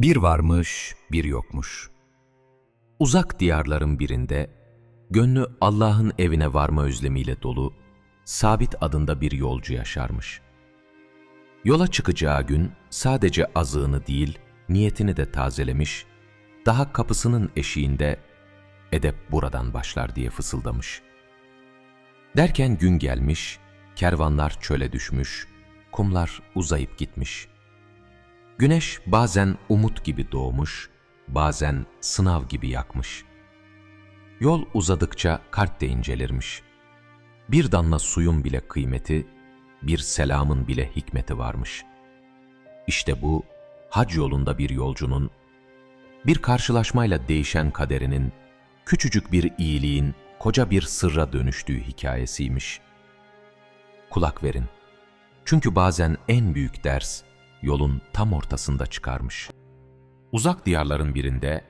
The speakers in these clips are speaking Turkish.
Bir varmış, bir yokmuş. Uzak diyarların birinde, gönlü Allah'ın evine varma özlemiyle dolu, Sabit adında bir yolcu yaşarmış. Yola çıkacağı gün sadece azığını değil, niyetini de tazelemiş, daha kapısının eşiğinde edep buradan başlar diye fısıldamış. Derken gün gelmiş, kervanlar çöle düşmüş, kumlar uzayıp gitmiş. Güneş bazen umut gibi doğmuş, bazen sınav gibi yakmış. Yol uzadıkça kalp de incelirmiş. Bir damla suyun bile kıymeti, bir selamın bile hikmeti varmış. İşte bu, hac yolunda bir yolcunun, bir karşılaşmayla değişen kaderinin, küçücük bir iyiliğin koca bir sırra dönüştüğü hikayesiymiş. Kulak verin. Çünkü bazen en büyük ders yolun tam ortasında çıkarmış. Uzak diyarların birinde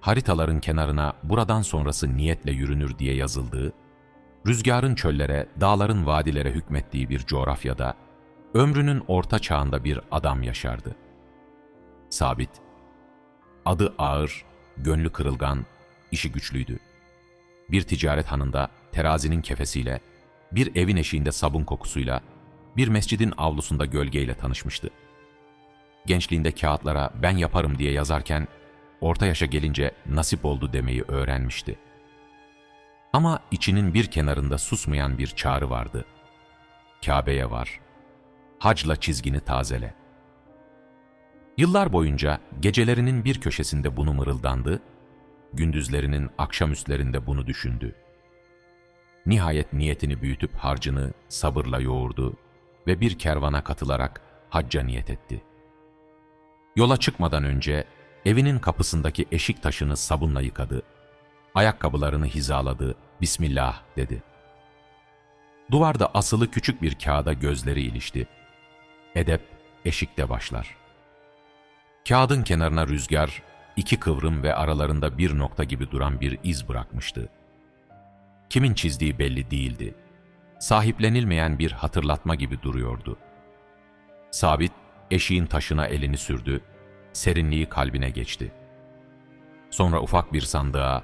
haritaların kenarına buradan sonrası niyetle yürünür diye yazıldığı, rüzgarın çöllere, dağların vadilere hükmettiği bir coğrafyada ömrünün orta çağında bir adam yaşardı. Sabit, adı ağır, gönlü kırılgan, işi güçlüydü. Bir ticaret hanında terazinin kefesiyle, bir evin eşiğinde sabun kokusuyla, bir mescidin avlusunda gölgeyle tanışmıştı. Gençliğinde kağıtlara ben yaparım diye yazarken, orta yaşa gelince nasip oldu demeyi öğrenmişti. Ama içinin bir kenarında susmayan bir çağrı vardı. Kabe'ye var. Hacla çizgini tazele. Yıllar boyunca gecelerinin bir köşesinde bunu mırıldandı, gündüzlerinin akşamüstlerinde bunu düşündü. Nihayet niyetini büyütüp harcını sabırla yoğurdu ve bir kervana katılarak hacca niyet etti. Yola çıkmadan önce evinin kapısındaki eşik taşını sabunla yıkadı, ayakkabılarını hizaladı, Bismillah dedi. Duvarda asılı küçük bir kağıda gözleri ilişti. Edep eşikte başlar. Kağıdın kenarına rüzgar, iki kıvrım ve aralarında bir nokta gibi duran bir iz bırakmıştı. Kimin çizdiği belli değildi. Sahiplenilmeyen bir hatırlatma gibi duruyordu. Sabit, eşiğin taşına elini sürdü, serinliği kalbine geçti. Sonra ufak bir sandığa,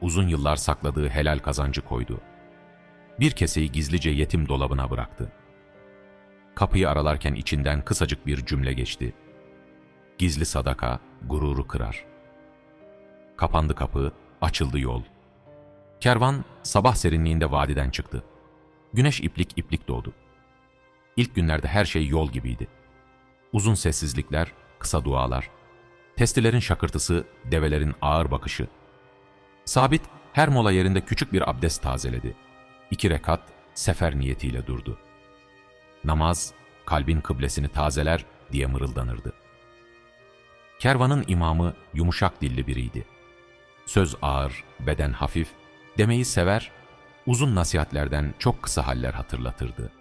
uzun yıllar sakladığı helal kazancı koydu. Bir keseyi gizlice yetim dolabına bıraktı. Kapıyı aralarken içinden kısacık bir cümle geçti. Gizli sadaka gururu kırar. Kapandı kapı, açıldı yol. Kervan sabah serinliğinde vadiden çıktı. Güneş iplik iplik doğdu. İlk günlerde her şey yol gibiydi. Uzun sessizlikler, kısa dualar, testilerin şakırtısı, develerin ağır bakışı. Sabit her mola yerinde küçük bir abdest tazeledi. İki rekat sefer niyetiyle durdu. Namaz, kalbin kıblesini tazeler diye mırıldanırdı. Kervanın imamı yumuşak dilli biriydi. Söz ağır, beden hafif, demeyi sever, uzun nasihatlerden çok kısa haller hatırlatırdı.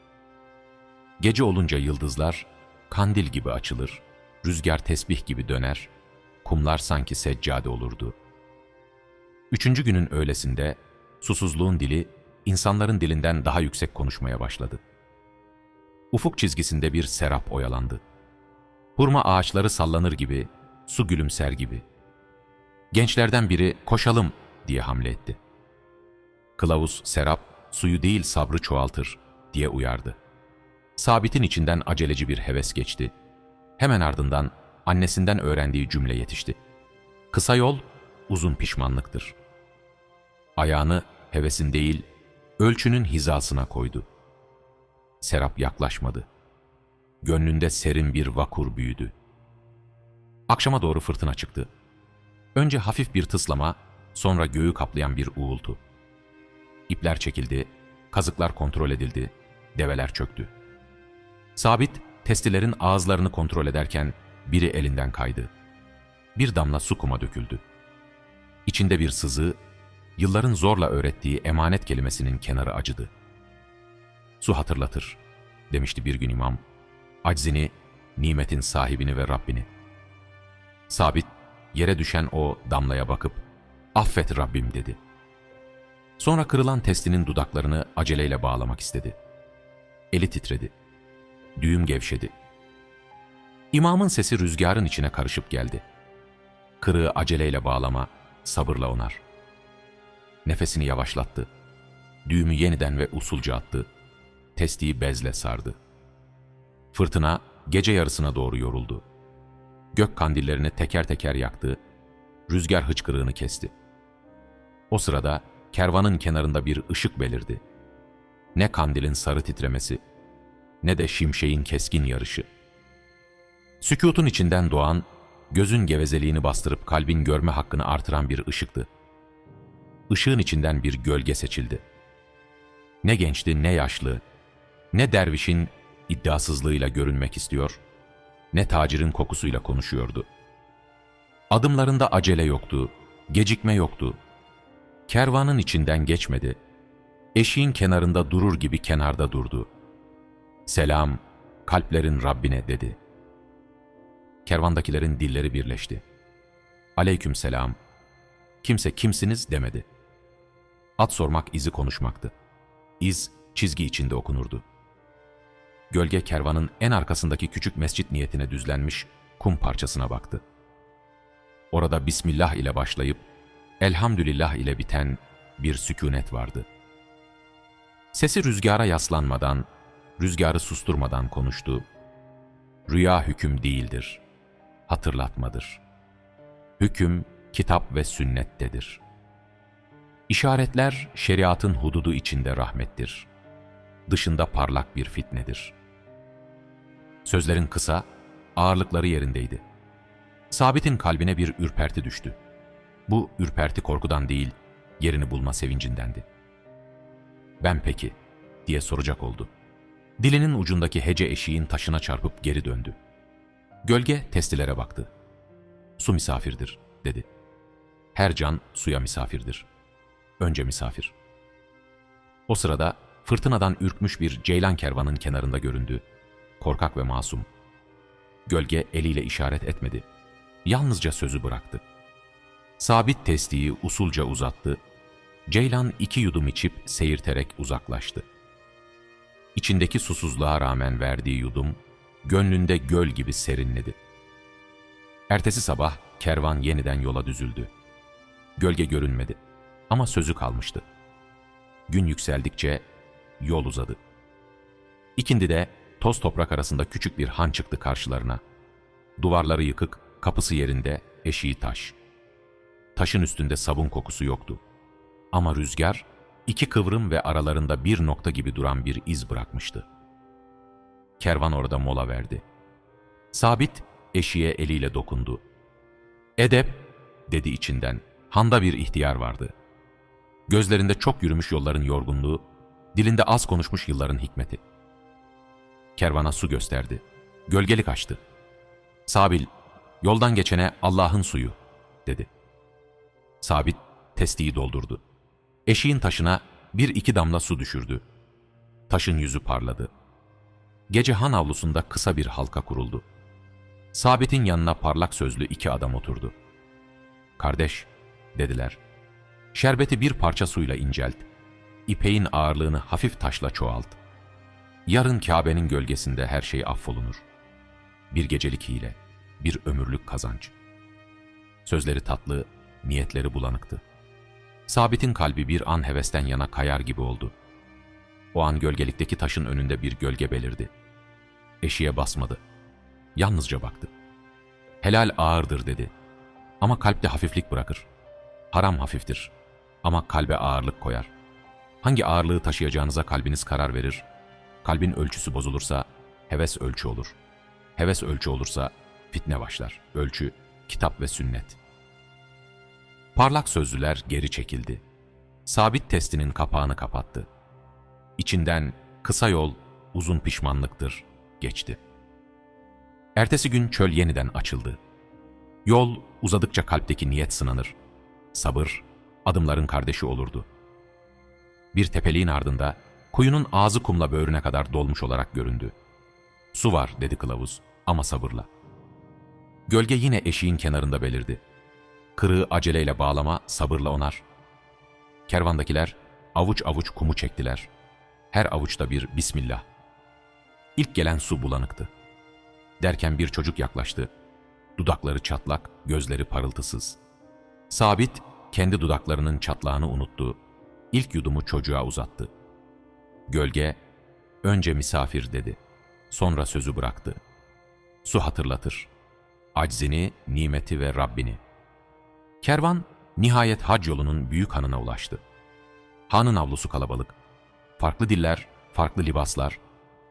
Gece olunca yıldızlar kandil gibi açılır, rüzgar tesbih gibi döner, kumlar sanki seccade olurdu. Üçüncü günün öğlesinde susuzluğun dili insanların dilinden daha yüksek konuşmaya başladı. Ufuk çizgisinde bir serap oyalandı. Hurma ağaçları sallanır gibi, su gülümser gibi. Gençlerden biri koşalım diye hamle etti. Kılavuz Serap suyu değil sabrı çoğaltır diye uyardı. Sabit'in içinden aceleci bir heves geçti. Hemen ardından annesinden öğrendiği cümle yetişti. Kısa yol uzun pişmanlıktır. Ayağını hevesin değil, ölçünün hizasına koydu. Serap yaklaşmadı. Gönlünde serin bir vakur büyüdü. Akşama doğru fırtına çıktı. Önce hafif bir tıslama, sonra göğü kaplayan bir uğultu. İpler çekildi, kazıklar kontrol edildi, develer çöktü. Sabit, testilerin ağızlarını kontrol ederken biri elinden kaydı. Bir damla su kuma döküldü. İçinde bir sızı, yılların zorla öğrettiği emanet kelimesinin kenarı acıdı. Su hatırlatır, demişti bir gün imam. Aczini, nimetin sahibini ve Rabbini. Sabit, yere düşen o damlaya bakıp, affet Rabbim dedi. Sonra kırılan testinin dudaklarını aceleyle bağlamak istedi. Eli titredi. Düğüm gevşedi. İmamın sesi rüzgarın içine karışıp geldi. Kırığı aceleyle bağlama, sabırla onar. Nefesini yavaşlattı. Düğümü yeniden ve usulca attı. Testiyi bezle sardı. Fırtına gece yarısına doğru yoruldu. Gök kandillerini teker teker yaktı. Rüzgar hıçkırığını kesti. O sırada kervanın kenarında bir ışık belirdi. Ne kandilin sarı titremesi, ne de şimşeğin keskin yarışı. Sükutun içinden doğan, gözün gevezeliğini bastırıp kalbin görme hakkını artıran bir ışıktı. Işığın içinden bir gölge seçildi. Ne gençti ne yaşlı, ne dervişin iddiasızlığıyla görünmek istiyor, ne tacirin kokusuyla konuşuyordu. Adımlarında acele yoktu, gecikme yoktu. Kervanın içinden geçmedi. Eşiğin kenarında durur gibi kenarda durdu. Selam, kalplerin Rabbine dedi. Kervandakilerin dilleri birleşti. Aleyküm selam. Kimse kimsiniz demedi. At sormak izi konuşmaktı. İz çizgi içinde okunurdu. Gölge kervanın en arkasındaki küçük mescit niyetine düzlenmiş kum parçasına baktı. Orada Bismillah ile başlayıp Elhamdülillah ile biten bir sükunet vardı. Sesi rüzgara yaslanmadan, rüzgarı susturmadan konuştu. Rüya hüküm değildir, hatırlatmadır. Hüküm, kitap ve sünnettedir. İşaretler şeriatın hududu içinde rahmettir. Dışında parlak bir fitnedir. Sözlerin kısa, ağırlıkları yerindeydi. Sabit'in kalbine bir ürperti düştü. Bu ürperti korkudan değil, yerini bulma sevincindendi. Ben peki, diye soracak oldu. Dilinin ucundaki hece eşiğin taşına çarpıp geri döndü. Gölge testilere baktı. Su misafirdir, dedi. Her can suya misafirdir. Önce misafir. O sırada fırtınadan ürkmüş bir ceylan kervanın kenarında göründü. Korkak ve masum. Gölge eliyle işaret etmedi. Yalnızca sözü bıraktı. Sabit testiyi usulca uzattı. Ceylan iki yudum içip seyirterek uzaklaştı. İçindeki susuzluğa rağmen verdiği yudum, gönlünde göl gibi serinledi. Ertesi sabah kervan yeniden yola düzüldü. Gölge görünmedi ama sözü kalmıştı. Gün yükseldikçe yol uzadı. İkindi de toz toprak arasında küçük bir han çıktı karşılarına. Duvarları yıkık, kapısı yerinde, eşiği taş. Taşın üstünde sabun kokusu yoktu. Ama rüzgar, iki kıvrım ve aralarında bir nokta gibi duran bir iz bırakmıştı. Kervan orada mola verdi. Sabit, eşiğe eliyle dokundu. Edep, dedi içinden. Handa bir ihtiyar vardı. Gözlerinde çok yürümüş yolların yorgunluğu, dilinde az konuşmuş yılların hikmeti. Kervana su gösterdi. Gölgelik açtı. Sabil, yoldan geçene Allah'ın suyu, dedi. Sabit, testiyi doldurdu. Eşiğin taşına bir iki damla su düşürdü. Taşın yüzü parladı. Gece han avlusunda kısa bir halka kuruldu. Sabit'in yanına parlak sözlü iki adam oturdu. Kardeş, dediler. Şerbeti bir parça suyla incelt. İpeğin ağırlığını hafif taşla çoğalt. Yarın Kabe'nin gölgesinde her şey affolunur. Bir gecelik hile, bir ömürlük kazanç. Sözleri tatlı, niyetleri bulanıktı. Sabit'in kalbi bir an hevesten yana kayar gibi oldu. O an gölgelikteki taşın önünde bir gölge belirdi. Eşiğe basmadı. Yalnızca baktı. Helal ağırdır dedi. Ama kalpte hafiflik bırakır. Haram hafiftir. Ama kalbe ağırlık koyar. Hangi ağırlığı taşıyacağınıza kalbiniz karar verir. Kalbin ölçüsü bozulursa heves ölçü olur. Heves ölçü olursa fitne başlar. Ölçü, kitap ve sünnet. Parlak sözlüler geri çekildi. Sabit testinin kapağını kapattı. İçinden kısa yol, uzun pişmanlıktır, geçti. Ertesi gün çöl yeniden açıldı. Yol uzadıkça kalpteki niyet sınanır. Sabır, adımların kardeşi olurdu. Bir tepeliğin ardında kuyunun ağzı kumla böğrüne kadar dolmuş olarak göründü. Su var dedi kılavuz ama sabırla. Gölge yine eşiğin kenarında belirdi. Kırığı aceleyle bağlama, sabırla onar. Kervandakiler avuç avuç kumu çektiler. Her avuçta bir Bismillah. İlk gelen su bulanıktı. Derken bir çocuk yaklaştı. Dudakları çatlak, gözleri parıltısız. Sabit, kendi dudaklarının çatlağını unuttu. İlk yudumu çocuğa uzattı. Gölge, önce misafir dedi. Sonra sözü bıraktı. Su hatırlatır. Aczini, nimeti ve Rabbini. Kervan, nihayet hac yolunun büyük hanına ulaştı. Hanın avlusu kalabalık. Farklı diller, farklı libaslar,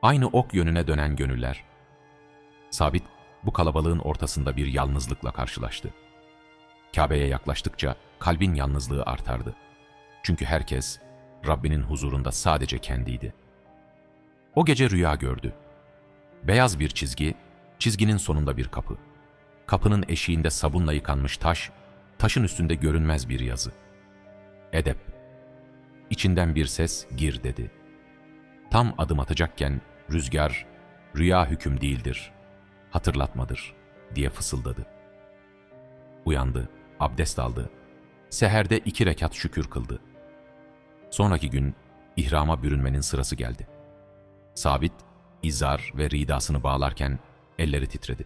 aynı ok yönüne dönen gönüller. Sabit, bu kalabalığın ortasında bir yalnızlıkla karşılaştı. Kabe'ye yaklaştıkça kalbin yalnızlığı artardı. Çünkü herkes Rabbinin huzurunda sadece kendiydi. O gece rüya gördü. Beyaz bir çizgi, çizginin sonunda bir kapı. Kapının eşiğinde sabunla yıkanmış taş, taşın üstünde görünmez bir yazı. Edep. İçinden bir ses gir dedi. Tam adım atacakken rüzgar, rüya hüküm değildir, hatırlatmadır diye fısıldadı. Uyandı, abdest aldı. Seherde iki rekat şükür kıldı. Sonraki gün ihrama bürünmenin sırası geldi. Sabit, izar ve ridasını bağlarken elleri titredi.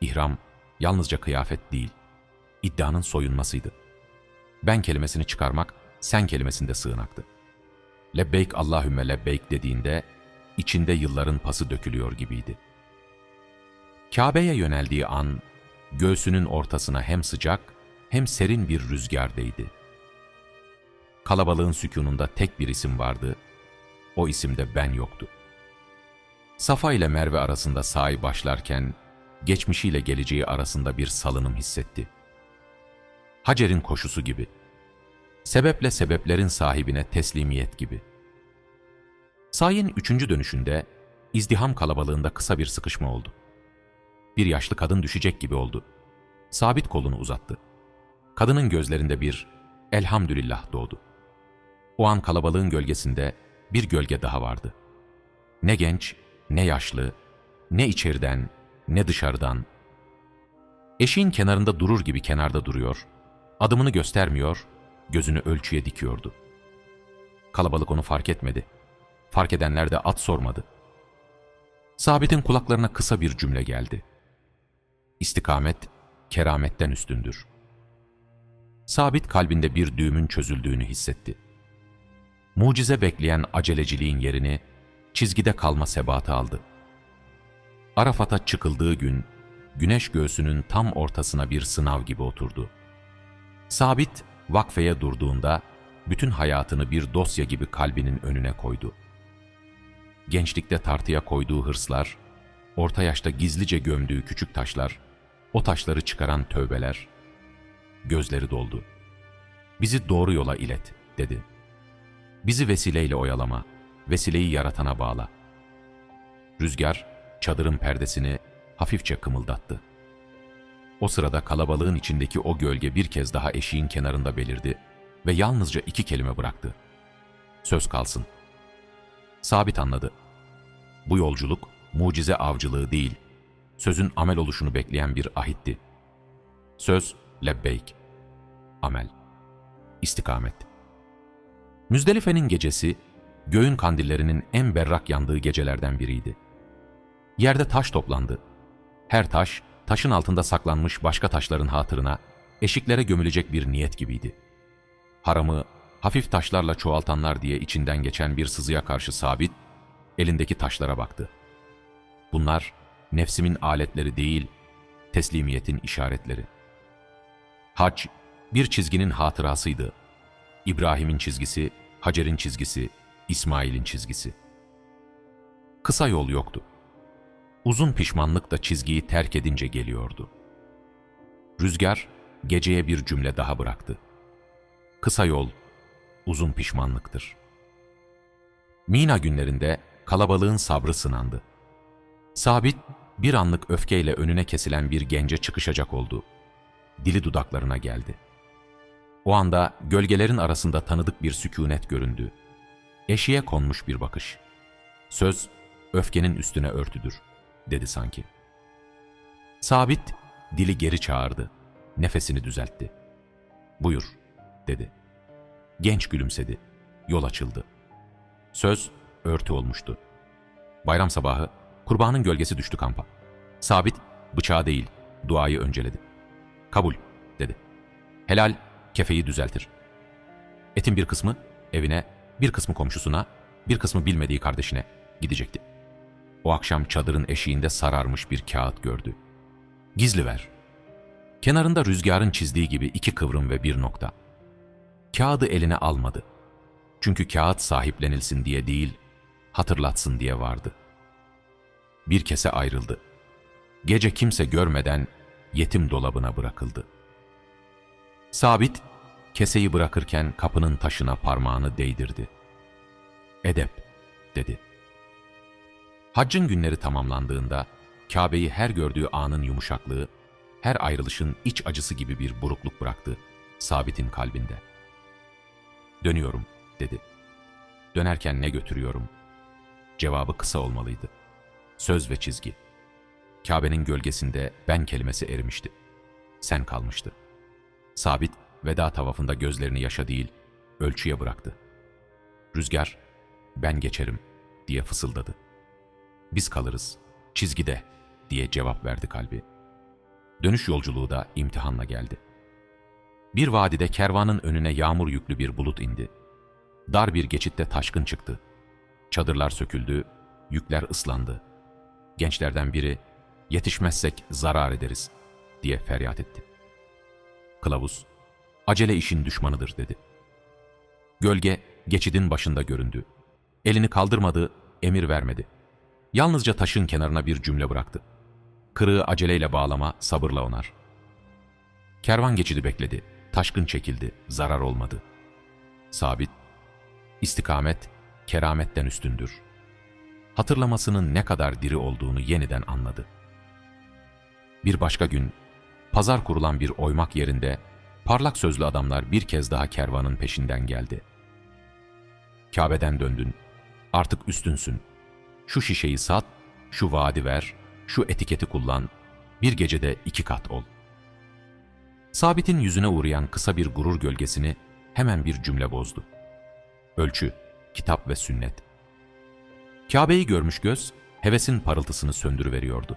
İhram yalnızca kıyafet değil, iddianın soyunmasıydı. Ben kelimesini çıkarmak, sen kelimesinde sığınaktı. Lebbeyk Allahümme lebbeyk dediğinde içinde yılların pası dökülüyor gibiydi. Kabe'ye yöneldiği an göğsünün ortasına hem sıcak hem serin bir rüzgar değdi. Kalabalığın sükununda tek bir isim vardı. O isimde ben yoktu. Safa ile Merve arasında sahi başlarken geçmişiyle geleceği arasında bir salınım hissetti. Hacer'in koşusu gibi. Sebeple sebeplerin sahibine teslimiyet gibi. Sayin üçüncü dönüşünde izdiham kalabalığında kısa bir sıkışma oldu. Bir yaşlı kadın düşecek gibi oldu. Sabit kolunu uzattı. Kadının gözlerinde bir elhamdülillah doğdu. O an kalabalığın gölgesinde bir gölge daha vardı. Ne genç, ne yaşlı, ne içeriden, ne dışarıdan. Eşiğin kenarında durur gibi kenarda duruyor, adımını göstermiyor, gözünü ölçüye dikiyordu. Kalabalık onu fark etmedi. Fark edenler de at sormadı. Sabit'in kulaklarına kısa bir cümle geldi. İstikamet, kerametten üstündür. Sabit kalbinde bir düğümün çözüldüğünü hissetti. Mucize bekleyen aceleciliğin yerini çizgide kalma sebatı aldı. Arafat'a çıkıldığı gün, güneş göğsünün tam ortasına bir sınav gibi oturdu. Sabit, vakfeye durduğunda, bütün hayatını bir dosya gibi kalbinin önüne koydu. Gençlikte tartıya koyduğu hırslar, orta yaşta gizlice gömdüğü küçük taşlar, o taşları çıkaran tövbeler, gözleri doldu. Bizi doğru yola ilet, dedi. Bizi vesileyle oyalama, vesileyi yaratana bağla. Rüzgar, çadırın perdesini hafifçe kımıldattı. O sırada kalabalığın içindeki o gölge bir kez daha eşiğin kenarında belirdi ve yalnızca iki kelime bıraktı. Söz kalsın. Sabit anladı. Bu yolculuk mucize avcılığı değil, sözün amel oluşunu bekleyen bir ahitti. Söz lebbeyk, amel, istikamet. Müzdelife'nin gecesi, göğün kandillerinin en berrak yandığı gecelerden biriydi. Yerde taş toplandı. Her taş, taşın altında saklanmış başka taşların hatırına, eşiklere gömülecek bir niyet gibiydi. Haramı hafif taşlarla çoğaltanlar diye içinden geçen bir sızıya karşı sabit, elindeki taşlara baktı. Bunlar nefsimin aletleri değil, teslimiyetin işaretleri. Hac, bir çizginin hatırasıydı. İbrahim'in çizgisi, Hacer'in çizgisi, İsmail'in çizgisi. Kısa yol yoktu. Uzun pişmanlık da çizgiyi terk edince geliyordu. Rüzgar, geceye bir cümle daha bıraktı. Kısa yol, uzun pişmanlıktır. Mina günlerinde kalabalığın sabrı sınandı. Sabit, bir anlık öfkeyle önüne kesilen bir gence çıkışacak oldu. Dili dudaklarına geldi. O anda gölgelerin arasında tanıdık bir sükunet göründü. Eşiğe konmuş bir bakış. Söz, öfkenin üstüne örtüdür, dedi sanki. Sabit, dili geri çağırdı. Nefesini düzeltti. Buyur, dedi. Genç gülümsedi. Yol açıldı. Söz, örtü olmuştu. Bayram sabahı, kurbanın gölgesi düştü kampa. Sabit, bıçağı değil, duayı önceledi. Kabul, dedi. Helal, kefeyi düzeltir. Etin bir kısmı evine, bir kısmı komşusuna, bir kısmı bilmediği kardeşine gidecekti. O akşam çadırın eşiğinde sararmış bir kağıt gördü. Gizli ver. Kenarında rüzgarın çizdiği gibi iki kıvrım ve bir nokta. Kağıdı eline almadı. Çünkü kağıt sahiplenilsin diye değil, hatırlatsın diye vardı. Bir kese ayrıldı. Gece kimse görmeden yetim dolabına bırakıldı. Sabit, keseyi bırakırken kapının taşına parmağını değdirdi. Edep, dedi. Haccın günleri tamamlandığında, Kabe'yi her gördüğü anın yumuşaklığı, her ayrılışın iç acısı gibi bir burukluk bıraktı Sabit'in kalbinde. Dönüyorum, dedi. Dönerken ne götürüyorum? Cevabı kısa olmalıydı. Söz ve çizgi. Kabe'nin gölgesinde ben kelimesi erimişti. Sen kalmıştı. Sabit, veda tavafında gözlerini yaşa değil, ölçüye bıraktı. Rüzgar, ben geçerim diye fısıldadı. Biz kalırız, çizgide diye cevap verdi kalbi. Dönüş yolculuğu da imtihanla geldi. Bir vadide kervanın önüne yağmur yüklü bir bulut indi. Dar bir geçitte taşkın çıktı. Çadırlar söküldü, yükler ıslandı. Gençlerden biri, yetişmezsek zarar ederiz diye feryat etti. Kılavuz, acele işin düşmanıdır dedi. Gölge geçidin başında göründü. Elini kaldırmadı, emir vermedi. Yalnızca taşın kenarına bir cümle bıraktı. Kırığı aceleyle bağlama, sabırla onar. Kervan geçidi bekledi. Taşkın çekildi, zarar olmadı. Sabit, istikamet, kerametten üstündür. Hatırlamasının ne kadar diri olduğunu yeniden anladı. Bir başka gün, pazar kurulan bir oymak yerinde parlak sözlü adamlar bir kez daha kervanın peşinden geldi. Kabe'den döndün, artık üstünsün. Şu şişeyi sat, şu vaadi ver, şu etiketi kullan, bir gecede iki kat ol. Sabit'in yüzüne uğrayan kısa bir gurur gölgesini hemen bir cümle bozdu. Ölçü, kitap ve sünnet. Kabe'yi görmüş göz, hevesin parıltısını söndürüveriyordu.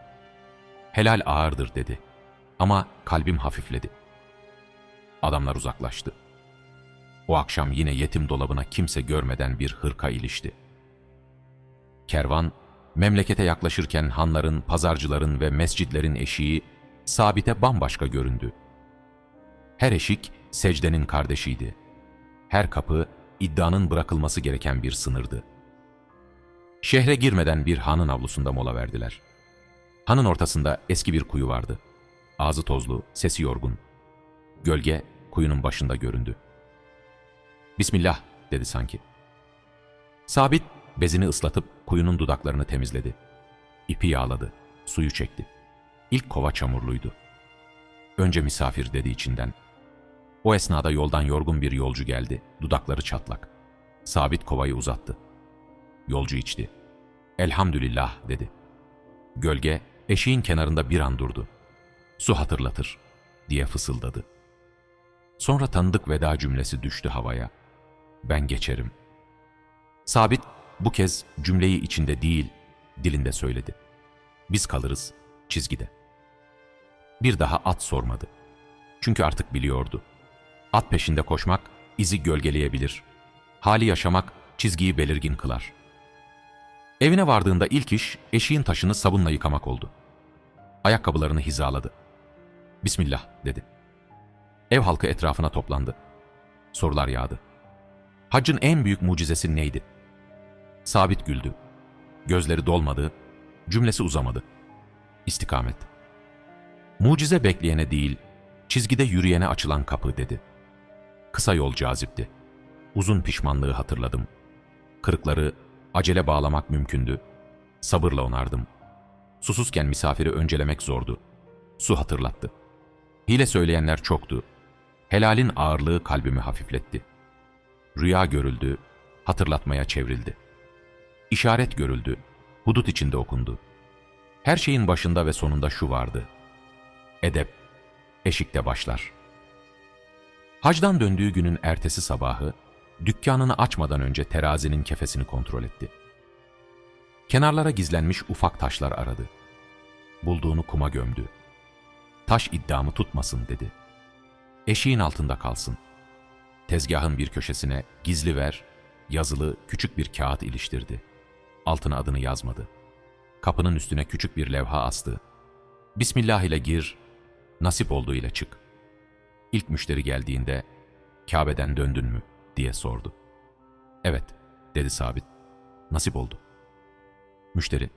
Helal ağırdır dedi. Ama kalbim hafifledi. Adamlar uzaklaştı. O akşam yine yetim dolabına kimse görmeden bir hırka ilişti. Kervan, memlekete yaklaşırken hanların, pazarcıların ve mescitlerin eşiği sabite bambaşka göründü. Her eşik secdenin kardeşiydi. Her kapı iddianın bırakılması gereken bir sınırdı. Şehre girmeden bir hanın avlusunda mola verdiler. Hanın ortasında eski bir kuyu vardı. Ağzı tozlu, sesi yorgun. Gölge kuyunun başında göründü. Bismillah dedi sanki. Sabit bezini ıslatıp kuyunun dudaklarını temizledi. İpi yağladı, suyu çekti. İlk kova çamurluydu. Önce misafir dedi içinden. O esnada yoldan yorgun bir yolcu geldi, dudakları çatlak. Sabit kovayı uzattı. Yolcu içti. Elhamdülillah dedi. Gölge eşiğin kenarında bir an durdu. Su hatırlatır diye fısıldadı. Sonra tanıdık veda cümlesi düştü havaya. Ben geçerim. Sabit bu kez cümleyi içinde değil, dilinde söyledi. Biz kalırız çizgide. Bir daha at sormadı. Çünkü artık biliyordu. At peşinde koşmak izi gölgeleyebilir. Hali yaşamak çizgiyi belirgin kılar. Evine vardığında ilk iş eşiğin taşını sabunla yıkamak oldu. Ayakkabılarını hizaladı. Bismillah dedi. Ev halkı etrafına toplandı. Sorular yağdı. Haccın en büyük mucizesi neydi? Sabit güldü. Gözleri dolmadı, cümlesi uzamadı. İstikamet. Mucize bekleyene değil, çizgide yürüyene açılan kapı dedi. Kısa yol cazipti. Uzun pişmanlığı hatırladım. Kırıkları acele bağlamak mümkündü. Sabırla onardım. Susuzken misafiri öncelemek zordu. Su hatırlattı. Hile söyleyenler çoktu. Helalin ağırlığı kalbimi hafifletti. Rüya görüldü, hatırlatmaya çevrildi. İşaret görüldü, hudut içinde okundu. Her şeyin başında ve sonunda şu vardı. Edep, eşikte başlar. Hacdan döndüğü günün ertesi sabahı, dükkanını açmadan önce terazinin kefesini kontrol etti. Kenarlara gizlenmiş ufak taşlar aradı. Bulduğunu kuma gömdü. taş iddiamı tutmasın dedi. Eşiğin altında kalsın. Tezgahın bir köşesine gizli ver, yazılı küçük bir kağıt iliştirdi. Altına adını yazmadı. Kapının üstüne küçük bir levha astı. Bismillah ile gir, nasip olduğu ile çık. İlk müşteri geldiğinde, Kabe'den döndün mü diye sordu. Evet, dedi Sabit. Nasip oldu. Müşteri,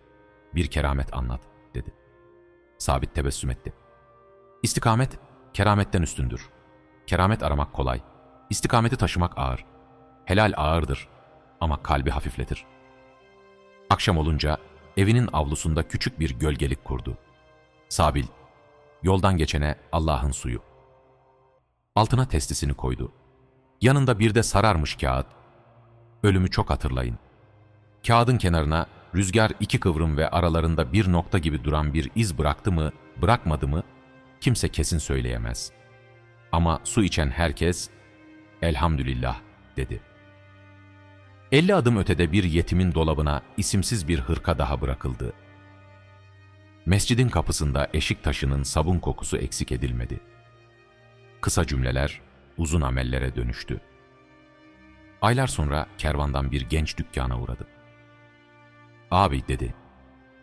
bir keramet anlat, dedi. Sabit tebessüm etti. İstikamet, kerametten üstündür. Keramet aramak kolay. İstikameti taşımak ağır. Helal ağırdır ama kalbi hafifletir. Akşam olunca evinin avlusunda küçük bir gölgelik kurdu. Sabil, yoldan geçene Allah'ın suyu. Altına testisini koydu. Yanında bir de sararmış kağıt. Ölümü çok hatırlayın. Kağıdın kenarına rüzgar iki kıvrım ve aralarında bir nokta gibi duran bir iz bıraktı mı, bırakmadı mı kimse kesin söyleyemez. Ama su içen herkes elhamdülillah dedi. Elli adım ötede bir yetimin dolabına isimsiz bir hırka daha bırakıldı. Mescidin kapısında eşik taşının sabun kokusu eksik edilmedi. Kısa cümleler uzun amellere dönüştü. Aylar sonra kervandan bir genç dükkana uğradı. Abi dedi,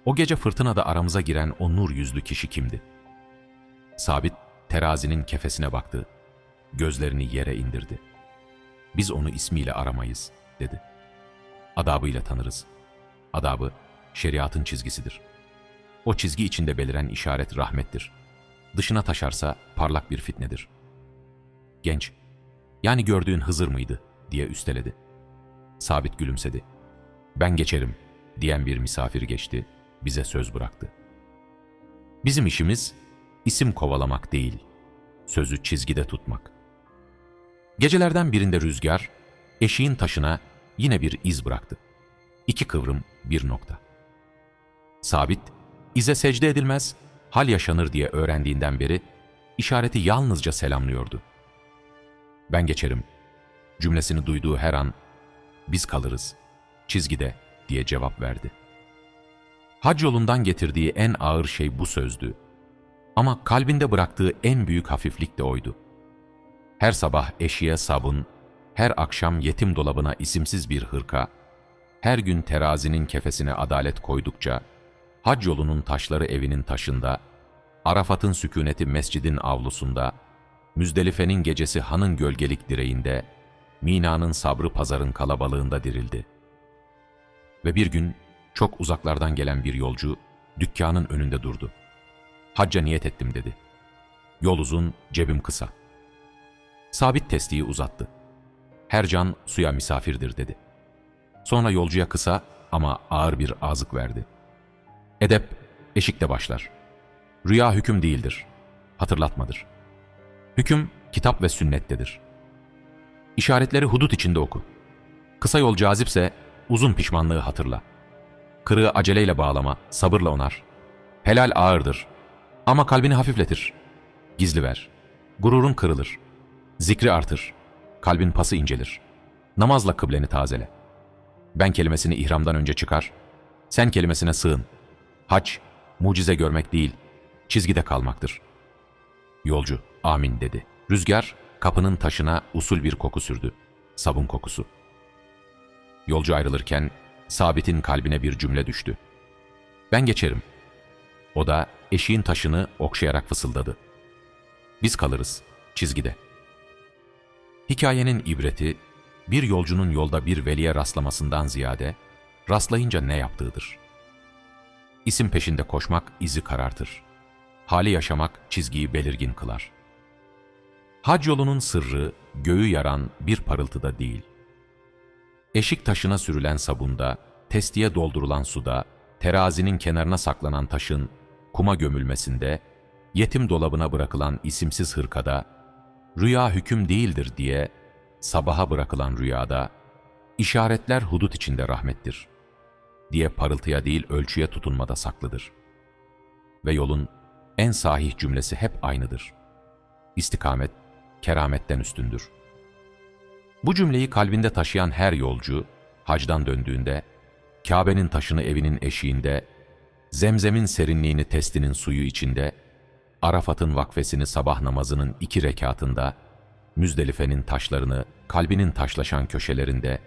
o gece fırtınada aramıza giren o nur yüzlü kişi kimdi? Sabit terazinin kefesine baktı, gözlerini yere indirdi. Biz onu ismiyle aramayız, dedi. Adabıyla tanırız. Adabı, şeriatın çizgisidir. O çizgi içinde beliren işaret rahmettir. Dışına taşarsa parlak bir fitnedir. Genç, yani gördüğün Hızır mıydı, diye üsteledi. Sabit gülümsedi. Ben geçerim, diyen bir misafir geçti, bize söz bıraktı. Bizim işimiz isim kovalamak değil, sözü çizgide tutmak. Gecelerden birinde rüzgar, eşiğin taşına yine bir iz bıraktı. İki kıvrım, bir nokta. Sabit, ize secde edilmez, hal yaşanır diye öğrendiğinden beri işareti yalnızca selamlıyordu. Ben geçerim. Cümlesini duyduğu her an, biz kalırız, çizgide diye cevap verdi. Hac yolundan getirdiği en ağır şey bu sözdü. Ama kalbinde bıraktığı en büyük hafiflik de oydu. Her sabah eşiğe sabun, her akşam yetim dolabına isimsiz bir hırka, her gün terazinin kefesine adalet koydukça, hac yolunun taşları evinin taşında, Arafat'ın sükuneti mescidin avlusunda, Müzdelife'nin gecesi hanın gölgelik direğinde, Mina'nın sabrı pazarın kalabalığında dirildi. Ve bir gün çok uzaklardan gelen bir yolcu dükkanın önünde durdu. Hacca niyet ettim dedi. Yol uzun, cebim kısa. Sabit testiyi uzattı. Her can suya misafirdir dedi. Sonra yolcuya kısa ama ağır bir azık verdi. Edep eşikte başlar. Rüya hüküm değildir, hatırlatmadır. Hüküm kitap ve sünnettedir. İşaretleri hudut içinde oku. Kısa yol cazipse uzun pişmanlığı hatırla. Kırığı aceleyle bağlama, sabırla onar. Helal ağırdır ama kalbini hafifletir. Gizli ver. Gururun kırılır. Zikri artır. Kalbin pası incelir. Namazla kıbleni tazele. Ben kelimesini ihramdan önce çıkar. Sen kelimesine sığın. Hac, mucize görmek değil, çizgide kalmaktır. Yolcu, amin dedi. Rüzgar, kapının taşına usul bir koku sürdü. Sabun kokusu. Yolcu ayrılırken Sabit'in kalbine bir cümle düştü. Ben geçerim. O da eşiğin taşını okşayarak fısıldadı. Biz kalırız, çizgide. Hikayenin ibreti, bir yolcunun yolda bir veliye rastlamasından ziyade, rastlayınca ne yaptığıdır. İsim peşinde koşmak izi karartır. Hali yaşamak çizgiyi belirgin kılar. Hac yolunun sırrı, göğü yaran bir parıltıda değil. Eşik taşına sürülen sabunda, testiye doldurulan suda, terazinin kenarına saklanan taşın kuma gömülmesinde, yetim dolabına bırakılan isimsiz hırkada, rüya hüküm değildir diye sabaha bırakılan rüyada, işaretler hudut içinde rahmettir diye parıltıya değil ölçüye tutunmada saklıdır. Ve yolun en sahih cümlesi hep aynıdır. İstikamet, kerametten üstündür. Bu cümleyi kalbinde taşıyan her yolcu, hacdan döndüğünde, Kabe'nin taşını evinin eşiğinde, zemzemin serinliğini testinin suyu içinde, Arafat'ın vakfesini sabah namazının iki rekatında, Müzdelife'nin taşlarını kalbinin taşlaşan köşelerinde,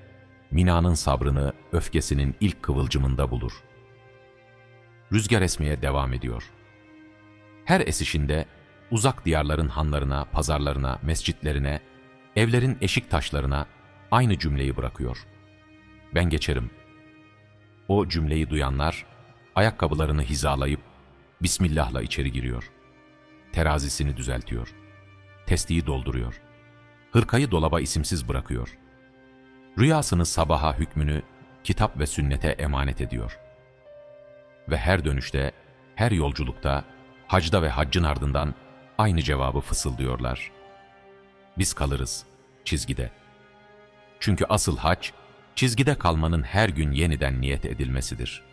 Mina'nın sabrını öfkesinin ilk kıvılcımında bulur. Rüzgar esmeye devam ediyor. Her esişinde uzak diyarların hanlarına, pazarlarına, mescitlerine, evlerin eşik taşlarına aynı cümleyi bırakıyor. Ben geçerim. O cümleyi duyanlar ayakkabılarını hizalayıp Bismillah'la içeri giriyor. Terazisini düzeltiyor. Testiyi dolduruyor. Hırkayı dolaba isimsiz bırakıyor. Rüyasını sabaha hükmünü kitap ve sünnete emanet ediyor. Ve her dönüşte, her yolculukta, hacda ve haccın ardından aynı cevabı fısıldıyorlar. Biz kalırız çizgide. Çünkü asıl hac, çizgide kalmanın her gün yeniden niyet edilmesidir.''